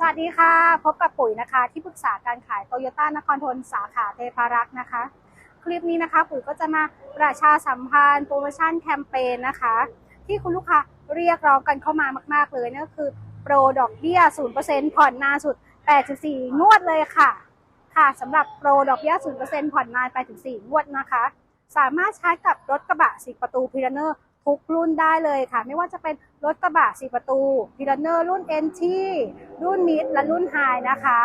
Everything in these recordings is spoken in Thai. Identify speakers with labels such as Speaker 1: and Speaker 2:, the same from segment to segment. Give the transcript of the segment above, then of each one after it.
Speaker 1: สวัสดีค่ะ พบกับปุ๋ยนะคะ ที่ปรึกษาการขายโตโยต้านครทนสาขาเทพารักษ์นะคะ คลิปนี้นะคะ ปุ๋ยก็จะมาประชาสัมพันธ์โปรโมชั่นแคมเปญนะคะ ที่คุณลูกค้าเรียกร้องกันเข้ามามาก ๆ เลยนั่นก็คือโปรดอกเบี้ย 0%ผ่อนนานสุด 8.4 งวดเลยค่ะ ค่ะสำหรับโปรดอกเบี้ย 0%ผ่อนนานไปถึง4งวดนะคะ สามารถใช้กับรถกระบะสีประตูพิลเนอร์ ทุกรุ่นได้เลยค่ะ ไม่ว่าจะเป็นรถกระบะสีประตูพิลเนอร์รุ่น NT รุ่นมิดและรุ่นไฮนะคะ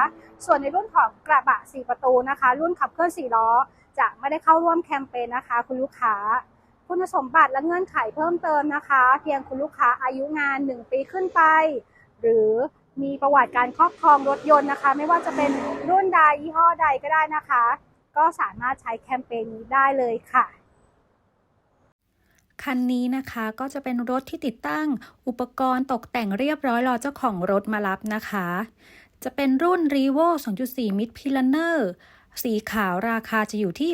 Speaker 1: ส่วนในรุ่นของกระบะสีประตูนะคะ รุ่นขับเคลื่อน4ล้อ จะไม่ได้เข้าร่วมแคมเปญนะคะ คุณลูกค้าคุณสมบัติและเงื่อนไขเพิ่มเติมนะคะ เพียงคุณลูกค้าอายุงาน 1 ปีขึ้นไป หรือมีประวัติการครอบครองรถยนต์นะคะ ไม่ว่าจะเป็นรุ่นใดยี่ห้อใดก็ได้นะคะ ก็สามารถใช้แคมเปญนี้ได้เลยค่ะ
Speaker 2: คันนี้นะคะก็จะเป็นรถที่ติดตั้งอุปกรณ์ตกแต่งเรียบร้อยรอเจ้าของรถมารับนะคะ จะเป็นรุ่น r e v o 2.4 Mid p i l a n e r สีขาวราคาจะอยู่ที่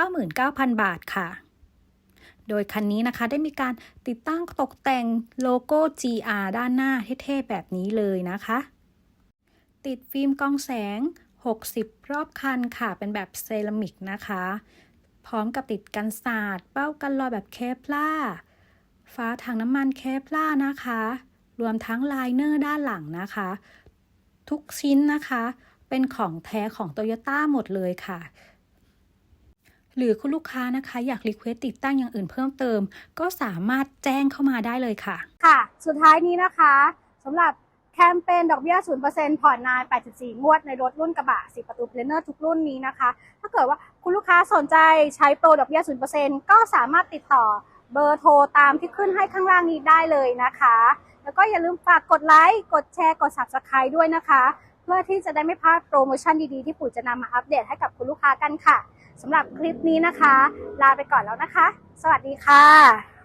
Speaker 2: 899,000 บาทค่ะ โดยคันนี้นะคะได้มีการติดตั้งตกแต่งโลโก้ GR ด้านหน้าเท่ๆแบบนี้เลยนะคะ ติดฟิล์มกองแสง 60 รอบคันค่ะ เป็นแบบเซรามิกนะคะ พร้อมกับติดกันสาดเป้ากันรอยแบบเคปล่าฟ้าถังน้ำมันเคปล่านะคะ รวมทั้งไลเนอร์ด้านหลังนะคะ ทุกชิ้นนะคะ เป็นของแท้ของโตโยต้าหมดเลยค่ะ หรือคุณลูกค้านะคะ อยากรีเควสติดตั้งอย่างอื่นเพิ่มเติม ก็สามารถแจ้งเข้ามาได้เลยค่ะ
Speaker 1: ค่ะ สุดท้ายนี้นะคะสำหรับ คมเปญดอกเบี้ย 0%ผ่อนนาน 8.4 งวดในรถรุ่นกระบะ 10 ประตูเพลเนอร์ทุกรุ่นนี้นะคะ ถ้าเกิดว่าคุณลูกค้าสนใจใช้โปรดอกเบี้ย 0%ก็สามารถติดต่อเบอร์โทรตามที่ขึ้นให้ข้างล่างนี้ได้เลยนะคะ แล้วก็อย่าลืมฝากกดไลค์ กดแชร์ กด Subscribe ด้วยนะคะ เพื่อที่จะได้ไม่พลาดโปรโมชั่นดีๆ ที่ปุ๋ยจะนำมาอัปเดตให้กับคุณลูกค้ากันค่ะสำหรับคลิปนี้นะคะ ลาไปก่อนแล้วนะคะ สวัสดีค่ะ